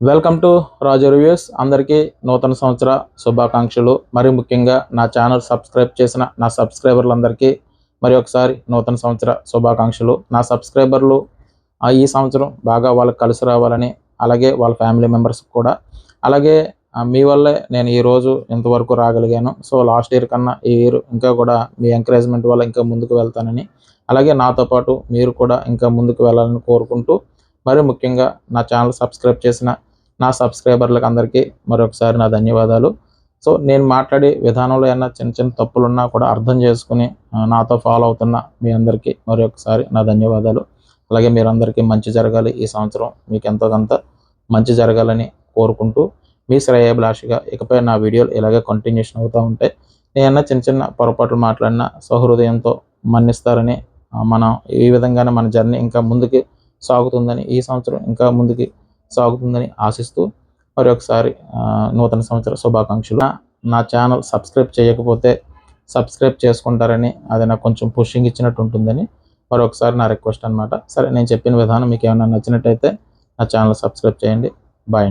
Welcome to Raju reviews అందరికీ నూతన సంవత్సర శుభాకాంక్షలు. మరి ముఖ్యంగా నా ఛానల్ సబ్స్క్రైబ్ చేసిన నా సబ్స్క్రైబర్లందరికీ మరి ఒకసారి నూతన సంవత్సర శుభాకాంక్షలు. నా సబ్స్క్రైబర్లు ఆ, ఈ సంవత్సరం బాగా వాళ్ళకి కలిసి రావాలని అలాగే వాళ్ళ ఫ్యామిలీ మెంబర్స్ కూడా. అలాగే మీ వల్లే నేను ఈరోజు ఇంతవరకు రాగలిగాను. సో లాస్ట్ ఇయర్ కన్నా ఈ ఇయర్ ఇంకా కూడా మీ ఎంకరేజ్మెంట్ వల్ల ఇంకా ముందుకు వెళ్తానని అలాగే నాతో పాటు మీరు కూడా ఇంకా ముందుకు వెళ్ళాలని కోరుకుంటూ మరి ముఖ్యంగా నా ఛానల్ సబ్స్క్రైబ్ చేసిన నా సబ్స్క్రైబర్లకు అందరికీ మరొకసారి నా ధన్యవాదాలు. సో నేను మాట్లాడే విధానంలో ఏమైనా చిన్న చిన్న తప్పులున్నా కూడా అర్థం చేసుకుని నాతో ఫాలో అవుతున్న మీ అందరికీ మరొకసారి నా ధన్యవాదాలు. అలాగే మీరందరికీ మంచి జరగాలి. ఈ సంవత్సరం మీకు ఎంతో కొంత మంచి జరగాలని కోరుకుంటూ మీ శ్రేయభిలాషిగా ఇకపై నా వీడియోలు ఇలాగే కంటిన్యూషన్ అవుతూ ఉంటాయి. నేనన్నా చిన్న చిన్న పొరపాట్లు మాట్లాడినా సహృదయంతో మన్నిస్తారని మనం ఈ విధంగానే మన జర్నీ ఇంకా ముందుకి సాగుతుందని ఈ సంవత్సరం ఇంకా ముందుకి సాగుతుందని ఆశిస్తూ మరి ఒకసారి నూతన సంవత్సర శుభాకాంక్షలు. నా- నా ఛానల్ సబ్స్క్రైబ్ చేయకపోతే సబ్స్క్రైబ్ చేసుకుంటారని అది నాకు కొంచెం పుషింగ్ ఇచ్చినట్టు ఉంటుందని మరొకసారి నా రిక్వెస్ట్ అనమాట సరే నేను చెప్పిన విధానం మీకు ఏమైనా నచ్చినట్టయితే నా ఛానల్ సబ్స్క్రైబ్ చేయండి. బాయ్